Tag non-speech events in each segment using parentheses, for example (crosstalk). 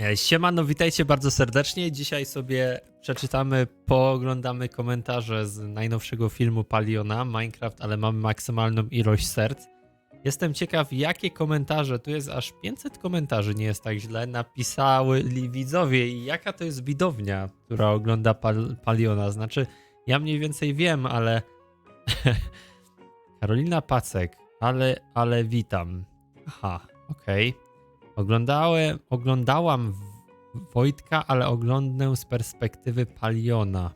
E, Siemano, witajcie bardzo serdecznie. Dzisiaj sobie przeczytamy, pooglądamy komentarze z najnowszego filmu Paliona, Minecraft, ale mamy maksymalną ilość serc. Jestem ciekaw, jakie komentarze, tu jest aż 500 komentarzy, nie jest tak źle, napisały widzowie i jaka to jest widownia, która ogląda Pal Paliona. Znaczy, ja mniej więcej wiem, ale... (laughs) Karolina Pacek, ale, ale witam. Aha, okej. Oglądałem, oglądałam Wojtka, ale oglądnę z perspektywy Paliona.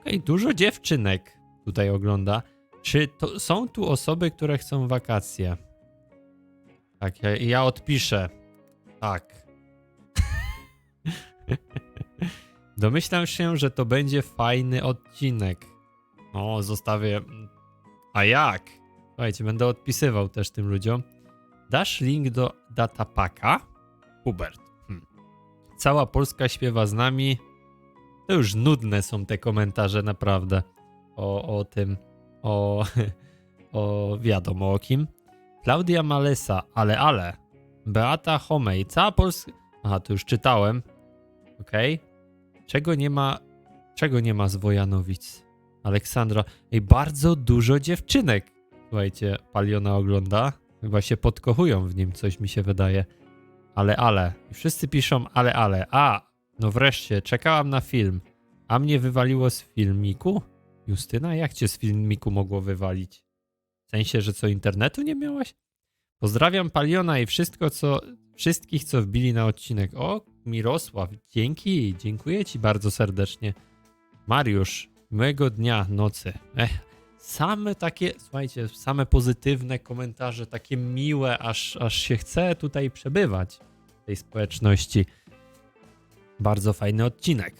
Okej, dużo dziewczynek tutaj ogląda. Czy to są tu osoby, które chcą wakacje? Tak, ja, ja odpiszę. Tak. (laughs) Domyślam się, że to będzie fajny odcinek. O, zostawię. A jak? Słuchajcie, będę odpisywał też tym ludziom. Dasz link do datapaka? Hubert. Hm. Cała Polska śpiewa z nami. To już nudne są te komentarze, naprawdę. O, o tym. O, (laughs) o wiadomo o kim. Klaudia Malesa, ale, ale. Beata Homej, cała Polska. Aha, to już czytałem. Okej. Czego nie ma. Czego nie ma z Wojanowic? Aleksandra. Ej, bardzo dużo dziewczynek. Słuchajcie, Paliona ogląda. Chyba się podkochują w nim, coś mi się wydaje. Ale, ale. I wszyscy piszą, ale, ale. A, no wreszcie, czekałam na film. A mnie wywaliło z filmiku? Justyna, jak cię z filmiku mogło wywalić? W sensie, że co, internetu nie miałaś? Pozdrawiam Paliona i wszystko, co, wszystkich, co wbili na odcinek. O, Mirosław, dzięki, dziękuję ci bardzo serdecznie. Mariusz, miłego dnia, nocy. Ech, same takie, słuchajcie, same pozytywne komentarze, takie miłe, aż, aż się chce tutaj przebywać w tej społeczności. Bardzo fajny odcinek.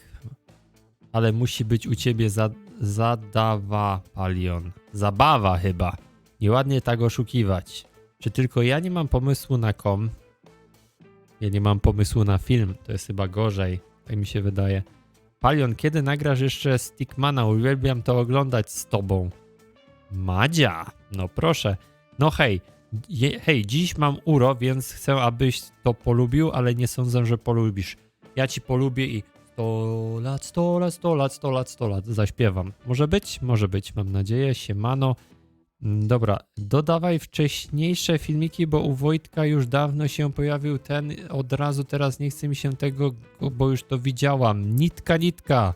Ale musi być u ciebie za, zadawa, Palion. Zabawa chyba. Nieładnie tak oszukiwać. Czy tylko ja nie mam pomysłu na kom? Ja nie mam pomysłu na film. To jest chyba gorzej. Tak mi się wydaje. Palion, kiedy nagrasz jeszcze Stickmana? Uwielbiam to oglądać z tobą. Madzia, no proszę. No hej, je, hej, dziś mam uro, więc chcę, abyś to polubił, ale nie sądzę, że polubisz. Ja ci polubię i 100 lat, 100 lat, 100 lat, 100 lat, 100 lat zaśpiewam. Może być? Może być, mam nadzieję. Siemano. Mm, Dobra, dodawaj wcześniejsze filmiki, bo u Wojtka już dawno się pojawił ten od razu, teraz nie chce mi się tego, bo już to widziałam. Nitka, nitka.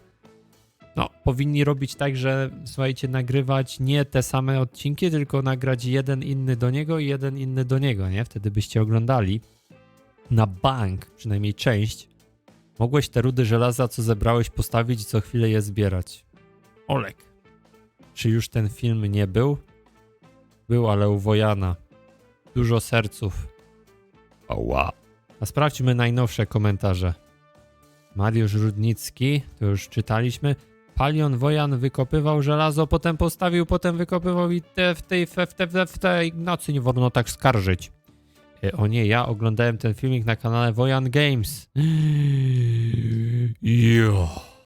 No, powinni robić tak, że słuchajcie, nagrywać nie te same odcinki, tylko nagrać jeden inny do niego i jeden inny do niego, nie? Wtedy byście oglądali na bank, przynajmniej część. Mogłeś te rudy żelaza, co zebrałeś, postawić i co chwilę je zbierać. Olek. Czy już ten film nie był? Był, ale u Wojana. Dużo serców. Oła. A sprawdźmy najnowsze komentarze. Mariusz Rudnicki, to już czytaliśmy. Palion Wojan wykopywał żelazo, potem postawił, potem wykopywał i te, w tej, w, w, w, w tej Ignacy nie wolno tak skarżyć. E, O nie, ja oglądałem ten filmik na kanale Wojan Games. (gasps) Jo.